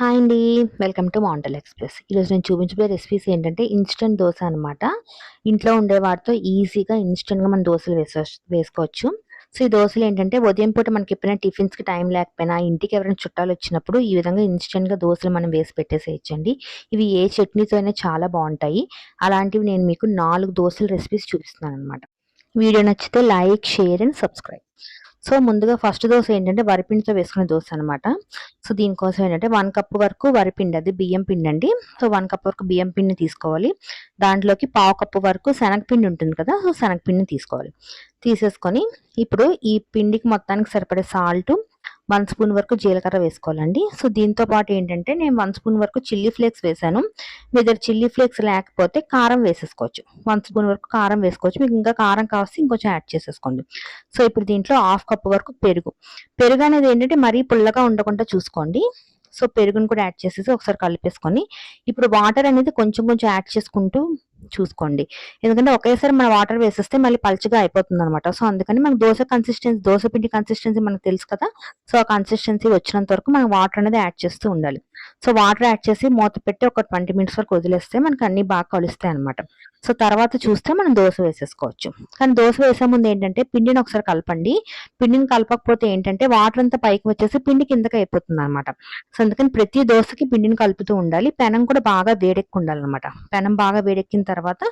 Hi అండి. Welcome to మౌంటల్ express. ఈరోజు నేను చూపించబోయే రెసిపీస్ ఏంటంటే ఇన్స్టెంట్ దోశ అనమాట ఇంట్లో ఉండే వాటితో ఈజీగా ఇన్స్టెంట్గా మనం దోశలు వేసే వేసుకోవచ్చు. సో ఈ దోశలు ఏంటంటే ఉదయం పూట మనకి ఎప్పుడైనా టిఫిన్స్కి టైం లేకపోయినా ఇంటికి ఎవరైనా చుట్టాలు వచ్చినప్పుడు ఈ విధంగా ఇన్స్టెంట్గా దోశలు మనం వేసి పెట్టేసేయచ్చండి. ఇవి ఏ చట్నీతో అయినా చాలా బాగుంటాయి. అలాంటివి నేను మీకు నాలుగు దోశల రెసిపీస్ చూపిస్తున్నాను అనమాట వీడియో నచ్చితే like share and subscribe. So ముందుగా ఫస్ట్ దోశ ఏంటంటే వరిపిండితో వేసుకునే దోశ అనమాట సో దీనికోసం ఏంటంటే వన్ కప్ వరకు వరిపిండి అది బియ్యం పిండి అండి. సో వన్ కప్ వరకు బియ్యం పిండిని తీసుకోవాలి. దాంట్లోకి పావు కప్పు వరకు శనగపిండి ఉంటుంది కదా సో శనగపిండిని తీసుకోవాలి. తీసేసుకొని ఇప్పుడు ఈ పిండికి మొత్తానికి సరిపడే సాల్ట్ వన్ స్పూన్ వరకు జీలకర్ర వేసుకోవాలండి. సో దీంతో పాటు ఏంటంటే నేను వన్ స్పూన్ వరకు చిల్లీ ఫ్లేక్స్ వేసాను. మీ దగ్గర చిల్లీ ఫ్లేక్స్ లేకపోతే కారం వేసేసుకోవచ్చు. వన్ స్పూన్ వరకు కారం వేసుకోవచ్చు. మీకు ఇంకా కారం కావస్తే ఇంకొంచెం యాడ్ చేసేసుకోండి. సో ఇప్పుడు దీంట్లో హాఫ్ కప్ వరకు పెరుగు. పెరుగు అనేది ఏంటంటే మరీ పుల్లగా ఉండకుండా చూసుకోండి. సో పెరుగును కూడా యాడ్ చేసేసి ఒకసారి కలిపేసుకొని ఇప్పుడు వాటర్ అనేది కొంచెం కొంచెం యాడ్ చేసుకుంటూ చూసుకోండి. ఎందుకంటే ఒకేసారి మన వాటర్ వేసేస్తే మళ్ళీ పలుచగా అయిపోతుంది అనమాట సో అందుకని మనకు దోశ కన్సిస్టెన్సీ దోశ పిండి కన్సిస్టెన్సీ మనకు తెలుసు కదా. సో ఆ కన్సిస్టెన్సీ వచ్చినంత వరకు మనం వాటర్ అనేది యాడ్ చేస్తూ ఉండాలి. సో వాటర్ యాడ్ చేసి మూత పెట్టి ఒక ట్వంటీ మినిట్స్ వరకు వదిలేస్తే మనకి అన్ని బాగా కలుస్తాయి అనమాట సో తర్వాత చూస్తే మనం దోశ వేసేసుకోవచ్చు. కానీ దోశ వేసే ముందు ఏంటంటే పిండిని ఒకసారి కలపండి. పిండిని కలపకపోతే ఏంటంటే వాటర్ అంతా పైకి వచ్చేసి పిండి కిందకి అయిపోతుంది అనమాట సో అందుకని ప్రతి దోశకి పిండిని కలుపుతూ ఉండాలి. పెనం కూడా బాగా వేడెక్కి ఉండాలన్నమాట. పెనం బాగా వేడెక్కిన తర్వాత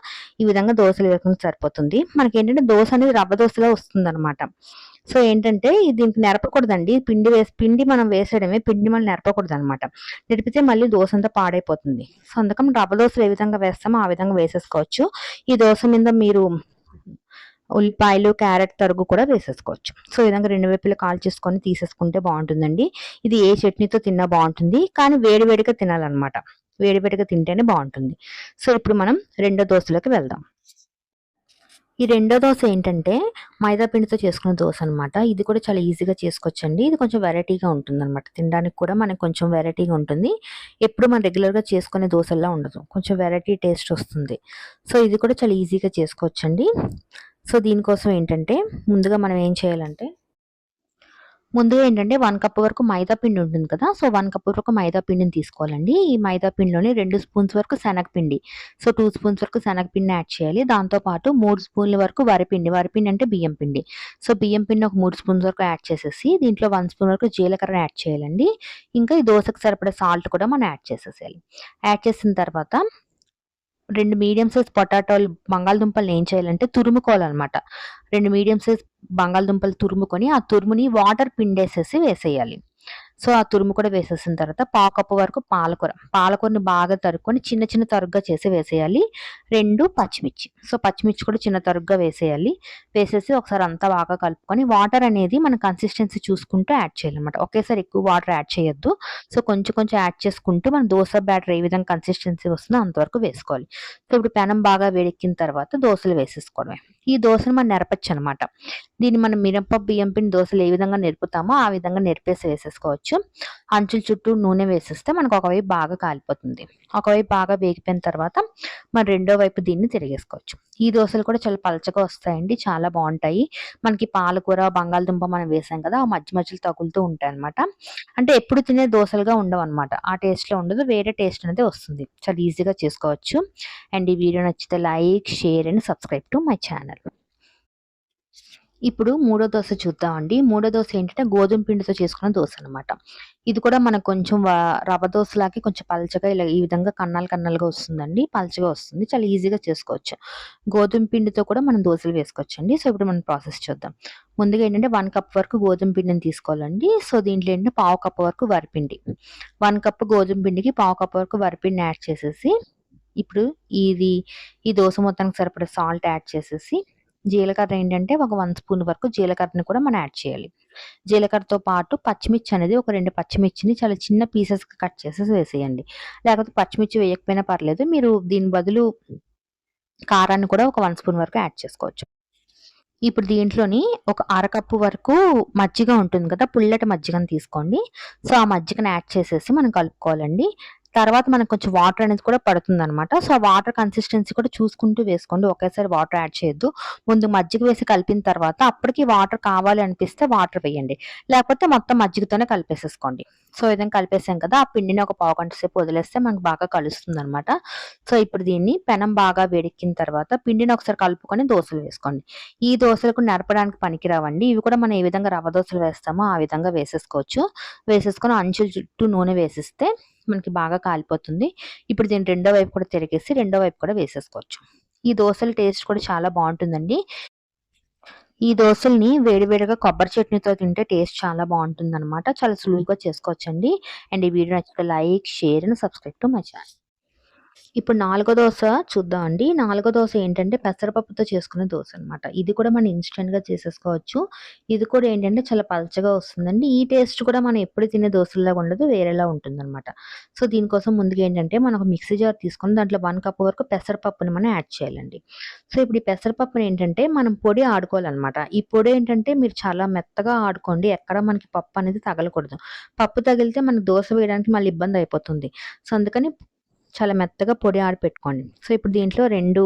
ఈ విధంగా దోశలు వేసుకుంటే సరిపోతుంది. మనకి ఏంటంటే దోశ అనేది రవ్వ దోశలో వస్తుంది అనమాట సో ఏంటంటే దీనికి నెరపకూడదండి. పిండి వేసి పిండి మనం వేసేయడమే పిండి మళ్ళీ నెరపకూడదు అనమాట నెరిపితే మళ్ళీ దోశ అంతా పాడైపోతుంది. సో అందుకని రవ్వ దోశలు ఏ విధంగా వేస్తామో ఆ విధంగా వేసేసుకోవచ్చు. ఈ దోశ మీద మీరు ఉల్లిపాయలు క్యారెట్ తరుగు కూడా వేసేసుకోవచ్చు. సో ఈ విధంగా రెండు వైపులు కాల్ చేసుకొని తీసేసుకుంటే బాగుంటుందండి. ఇది ఏ చట్నీతో తిన్నా బాగుంటుంది. కానీ వేడివేడిగా తినాలన్నమాట. వేడివేడిగా తింటేనే బాగుంటుంది. సో ఇప్పుడు మనం రెండో దోశలోకి వెళ్దాం. ఈ రెండో దోశ ఏంటంటే మైదా పిండితో చేసుకున్న దోశ అనమాట ఇది కూడా చాలా ఈజీగా చేసుకోవచ్చండి. ఇది కొంచెం వెరైటీగా ఉంటుంది అనమాట తినడానికి కూడా మనకి కొంచెం వెరైటీగా ఉంటుంది. ఎప్పుడు మనం రెగ్యులర్గా చేసుకునే దోశల్లా ఉండదు. కొంచెం వెరైటీ టేస్ట్ వస్తుంది. సో ఇది కూడా చాలా ఈజీగా చేసుకోవచ్చండి. సో దీనికోసం ఏంటంటే ముందుగా మనం ఏం చేయాలంటే ముందుగా ఏంటంటే వన్ కప్ వరకు మైదా పిండి ఉంటుంది కదా సో వన్ కప్ వరకు మైదా పిండిని తీసుకోవాలండి. ఈ మైదా పిండిలోని రెండు స్పూన్స్ వరకు శనగపిండి. సో టూ స్పూన్స్ వరకు శనగపిండిని యాడ్ చేయాలి. దాంతోపాటు మూడు స్పూన్ల వరకు వరిపిండి వరిపిండి అంటే బియ్యం పిండి. సో బియ్యం పిండి ఒక మూడు స్పూన్స్ వరకు యాడ్ చేసేసి దీంట్లో వన్ స్పూన్ వరకు జీలకర్ర యాడ్ చేయాలండి. ఇంకా ఈ దోశకు సరిపడే సాల్ట్ కూడా మనం యాడ్ చేసేసేయాలి. యాడ్ చేసిన తర్వాత రెండు మీడియం సైజ్ పొటాటోలు బంగాళదుంపలు ఏం చేయాలంటే తురుముకోవాలన్నమాట. రెండు మీడియం సైజ్ బంగాళదుంపలు తురుముకొని ఆ తురుముని వాటర్ పిండేసేసి వేసేయాలి. సో ఆ తురుము కూడా వేసేసిన తర్వాత పాకప్పు వరకు పాలకూర. పాలకూరని బాగా తరుక్కొని చిన్న చిన్న తరుగ్గా చేసి వేసేయాలి. రెండు పచ్చిమిర్చి. సో పచ్చిమిర్చి కూడా చిన్న తరుగ్గా వేసేయాలి. వేసేసి ఒకసారి అంతా బాగా కలుపుకొని వాటర్ అనేది మన కన్సిస్టెన్సీ చూసుకుంటూ యాడ్ చేయాలన్నమాట. ఒకేసారి ఎక్కువ వాటర్ యాడ్ చేయొద్దు. సో కొంచెం కొంచెం యాడ్ చేసుకుంటూ మన దోశ బ్యాటర్ ఏ విధంగా కన్సిస్టెన్సీ వస్తుందో అంతవరకు వేసుకోవాలి. సో ఇప్పుడు పెనం బాగా వేడెక్కిన తర్వాత దోశలు వేసేసుకోవడమే. ఈ దోశను మనం నెరపచ్చు అనమాట దీన్ని మనం మిరప బియ్యం పిండి దోశలు ఏ విధంగా నేర్పుతామో ఆ విధంగా నేర్పేసి వేసేసుకోవచ్చు. అంచుల చుట్టూ నూనె వేసేస్తే మనకు ఒకవైపు బాగా కాలిపోతుంది. ఒకవైపు బాగా వేగిపోయిన తర్వాత మనం రెండో వైపు దీన్ని తిరిగేసుకోవచ్చు. ఈ దోశలు కూడా చాలా పలచగా వస్తాయండి. చాలా బాగుంటాయి. మనకి పాలకూర బంగాళదుంప మనం వేసాం కదా ఆ మధ్య మధ్యలో తగులుతూ ఉంటాయి అనమాట అంటే ఎప్పుడు తినే దోశలుగా ఉండవు అనమాట ఆ టేస్ట్లో ఉండదు. వేరే టేస్ట్ అనేది వస్తుంది. చాలా ఈజీగా చేసుకోవచ్చు. అండ్ ఈ వీడియో నచ్చితే like share and subscribe to my channel. ఇప్పుడు మూడో దోశ చూద్దామండి. మూడో దోశ ఏంటంటే గోధుమ పిండితో చేసుకున్న దోశ అనమాట ఇది కూడా మనకు కొంచెం రవ్వ దోశలాగే కొంచెం పలచగా ఇలా ఈ విధంగా కన్నాలు కన్నాలుగా వస్తుందండి. పలచగా వస్తుంది. చాలా ఈజీగా చేసుకోవచ్చు. గోధుమ పిండితో కూడా మనం దోశలు వేసుకోవచ్చండి. సో ఇప్పుడు మనం ప్రాసెస్ చూద్దాం. ముందుగా ఏంటంటే వన్ కప్ వరకు గోధుమ పిండిని తీసుకోవాలండి. సో దీంట్లో ఏంటంటే పావు కప్ వరకు వరిపిండి. వన్ కప్ గోధుమ పిండికి పావు కప్ వరకు వరిపిండిని యాడ్ చేసేసి ఇప్పుడు ఇది ఈ దోశ మొత్తానికి సరిపడే సాల్ట్ యాడ్ చేసేసి జీలకర్ర ఏంటంటే ఒక వన్ స్పూన్ వరకు జీలకర్రని కూడా మనం యాడ్ చేయాలి. జీలకర్రతో పాటు పచ్చిమిర్చి అనేది ఒక రెండు పచ్చిమిర్చిని చాలా చిన్న పీసెస్గా కట్ చేసేసి వేసేయండి. లేకపోతే పచ్చిమిర్చి వేయకపోయినా పర్లేదు మీరు దీని బదులు కారాన్ని కూడా ఒక వన్ స్పూన్ వరకు యాడ్ చేసుకోవచ్చు. ఇప్పుడు దీంట్లోని ఒక అరకప్పు వరకు మజ్జిగ ఉంటుంది కదా పుల్లటి మజ్జిగను తీసుకోండి. సో ఆ మజ్జిగను యాడ్ చేసేసి మనం కలుపుకోవాలండి. తర్వాత మనకు కొంచెం వాటర్ అనేది కూడా పడుతుందనమాట. సో, ఆ వాటర్ కన్సిస్టెన్సీ కూడా చూసుకుంటూ వేసుకోండి. ఒకేసారి వాటర్ యాడ్ చేయొద్దు. ముందు మజ్జిగ వేసి కలిపిన తర్వాత అప్పటికి వాటర్ కావాలి అనిపిస్తే వాటర్ వేయండి. లేకపోతే మొత్తం మజ్జిగతోనే కలిపేసేసుకోండి. సో, ఈ విధంగా కలిపేసాం కదా! ఆ పిండిని ఒక పావుగంట సేపు వదిలేస్తే మనకు బాగా కలుస్తుంది అనమాట సో, ఇప్పుడు దీన్ని పెనం బాగా వేడెక్కిన తర్వాత పిండిని ఒకసారి కలుపుకొని దోసలు వేసుకోండి. ఈ దోశలకు నడపడానికి పనికిరావండి. ఇవి కూడా మనం ఏ విధంగా రవ్వ దోసలు వేస్తామో ఆ విధంగా వేసేసుకోవచ్చు. వేసేసుకొని అంచుల చుట్టూ నూనె వేసిస్తే మనకి బాగా కాలిపోతుంది. ఇప్పుడు దీన్ని రెండో వైపు కూడా తిరిగేసి రెండో వైపు కూడా వేసేసుకోవచ్చు. ఈ దోసల టేస్ట్ కూడా చాలా బాగుంటుందండి ఈ దోసల్ని వేడివేడిగా కొబ్బరి చట్నీతో తింటే టేస్ట్ చాలా బావుంటుందనమాట. చాలా సులువుగా చేసుకోవచ్చండి. అండ్ ఈ వీడియో నచ్చితే like, share and subscribe to my channel. ఇప్పుడు నాలుగో దోశ చూద్దాం అండి నాలుగో దోశ ఏంటంటే పెసరపప్పుతో చేసుకునే దోశ అనమాట. ఇది కూడా మనం ఇన్స్టెంట్గా చేసేసుకోవచ్చు. ఇది కూడా ఏంటంటే చాలా పలచగా వస్తుందండి. ఈ టేస్ట్ కూడా మనం ఎప్పుడు తినే దోశలాగా ఉండదు. వేరేలా ఉంటుందనమాట. సో, దీనికోసం ముందుగా ఏంటంటే మనం ఒక మిక్సీ జార్ తీసుకొని దాంట్లో వన్ కప్ వరకు పెసరపప్పుని మనం యాడ్ చేయాలండి. సో, ఇప్పుడు ఈ పెసరపప్పుని ఏంటంటే మనం పొడి ఆడుకోవాలన్నమాట ఈ పొడి ఏంటంటే మీరు చాలా మెత్తగా ఆడుకోండి. ఎక్కడ మనకి పప్పు అనేది తగలకూడదు. పప్పు తగిలితే మనకు దోశ వేయడానికి మళ్ళీ ఇబ్బంది అయిపోతుంది. సో, అందుకని చాలా మెత్తగా పొడి ఆడపెట్టుకోండి సో, ఇప్పుడు దీంట్లో రెండు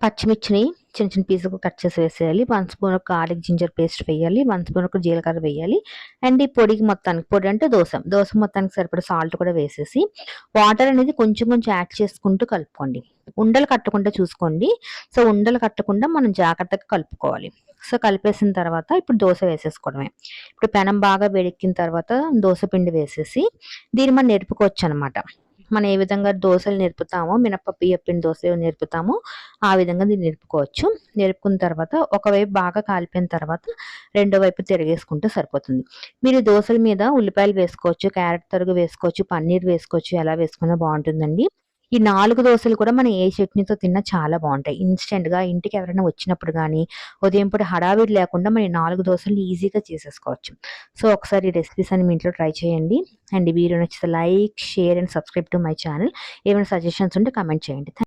పచ్చిమిర్చిని చిన్న చిన్న పీసులకు కట్ చేసి వేసేయాలి. One spoon garlic ginger paste వేయాలి. వన్ స్పూన్ ఒక జీలకర్ర వేయాలి. అండ్ ఈ పొడికి మొత్తానికి పొడి అంటే దోశ దోశ మొత్తానికి సరిపడా సాల్ట్ కూడా వేసేసి వాటర్ అనేది కొంచెం కొంచెం యాడ్ చేసుకుంటూ కలుపుకోండి. ఉండలు కట్టకుండా చూసుకోండి. సో, ఉండలు కట్టకుండా మనం జాగ్రత్తగా కలుపుకోవాలి. సో, కలిపేసిన తర్వాత ఇప్పుడు దోశ వేసేసుకోవడమే. ఇప్పుడు పెనం బాగా వేడెక్కిన తర్వాత దోశ పిండి వేసేసి దీన్ని మనం నేర్పుకోవచ్చు అనమాట మనం ఏ విధంగా దోశలు నేర్పుతామో మినపప్పు ఎప్పిన దోశ నేర్పుతామో ఆ విధంగా దీన్ని నేర్పుకోవచ్చు నేర్పుకున్న తర్వాత ఒకవైపు బాగా కాలిపోయిన తర్వాత రెండో వైపు తిరిగేసుకుంటే సరిపోతుంది. మీరు దోశల మీద ఉల్లిపాయలు వేసుకోవచ్చు, క్యారెట్ తరుగు వేసుకోవచ్చు, పన్నీర్ వేసుకోవచ్చు. ఎలా వేసుకున్నా బాగుంటుందండి ఈ నాలుగు దోసలు కూడా మనం ఏ చట్నీతో తిన్నా చాలా బాగుంటాయి ఇన్స్టెంట్గా ఇంటికి ఎవరైనా వచ్చినప్పుడు కానీ ఉదయం పూట హడావిడి లేకుండా మనం ఈ 4 దోసల్ని ఈజీగా చేసేసుకోవచ్చు. సో, ఒకసారి ఈ రెసిపీస్ అన్ని మీ ఇంట్లో ట్రై చేయండి. అండ్ వీడియో నచ్చితే like, share and subscribe to my channel. ఏమైనా సజెషన్స్ ఉంటే కమెంట్ చేయండి.